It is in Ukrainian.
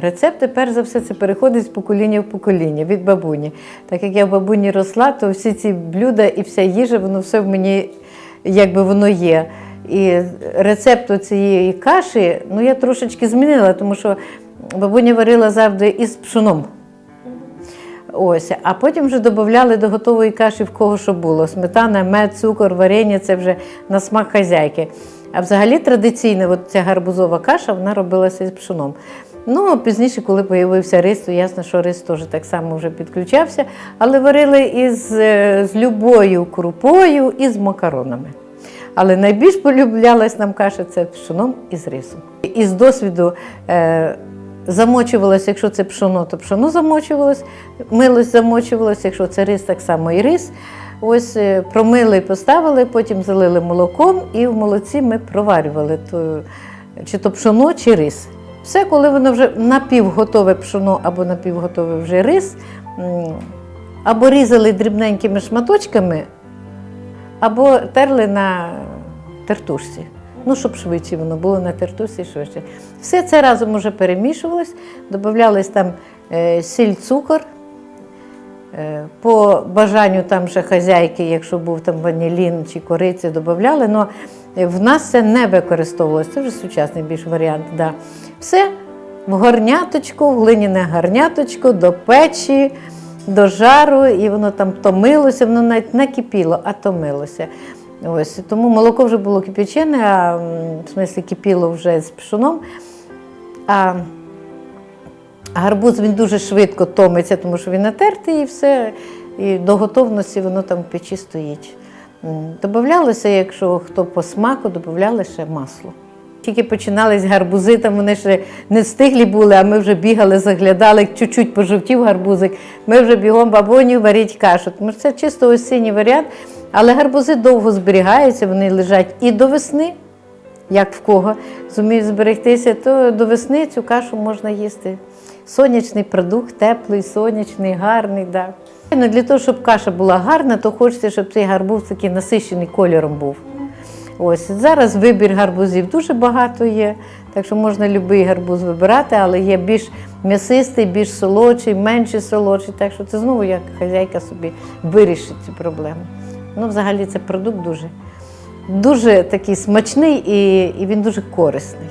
Рецепти, перш за все, це переходить з покоління в покоління від бабуні. Так як я в бабуні росла, то всі ці блюда і вся їжа, воно все в мені якби воно є. І рецепт цієї каші ну, я трошечки змінила, тому що бабуня варила завжди із пшоном. Ось, а потім вже додавали до готової каші в кого що було: сметана, мед, цукор, варення це вже на смак хазяйки. А взагалі традиційна от ця гарбузова каша вона робилася з пшоном. Ну, пізніше, коли з'явився рис, то ясно, що рис теж так само вже підключався, але варили із е, з любою крупою і з макаронами. Але найбільш полюблялась нам каша це пшоном і з рисом. Із досвіду е, замочувалось, якщо це пшоно, то пшоно замочувалось, милось замочувалось, якщо це рис, так само і рис. Ось е, промили, поставили, потім залили молоком, і в молоці ми проварювали то, чи то пшоно, чи рис. Все, коли воно вже напівготове пшоно або напівготове вже рис, або різали дрібненькими шматочками, або терли на тертушці. Ну, щоб швидше воно було на тертушці швидше. Все це разом уже перемішувалось, додавались там е, сіль, цукор. Е, По бажанню там ще хазяйки, якщо був там ванілін чи кориці, додавали. але в нас це не використовувалося. Це вже сучасний більш варіант. Да. Все в горняточку, в глиняне горняточку, до печі, до жару, і воно там томилося, воно навіть не кипіло, а томилося. Ось, тому молоко вже було кипячене, а в смислі кипіло вже з пшоном. А гарбуз він дуже швидко томиться, тому що він натертий і все. І до готовності воно там в печі стоїть. Добавлялося, якщо хто по смаку, додавали ще масло. Тільки починались гарбузи, там вони ще не встиглі були, а ми вже бігали, заглядали, чуть-чуть пожовтів гарбузик. Ми вже бігом бабуню варіть кашу. Тому що це чисто осінній варіант. Але гарбузи довго зберігаються, вони лежать і до весни, як в кого зуміють зберегтися, то до весни цю кашу можна їсти. Сонячний продукт, теплий, сонячний, гарний. Да. Ну, для того, щоб каша була гарна, то хочеться, щоб цей гарбуз такий насищений кольором був. Ось зараз вибір гарбузів дуже багато є, так що можна будь-який гарбуз вибирати, але є більш м'ясистий, більш солодший, менше солодший. Так що це знову як хазяйка собі вирішить цю проблему. Ну, взагалі, це продукт дуже, дуже такий смачний і, і він дуже корисний.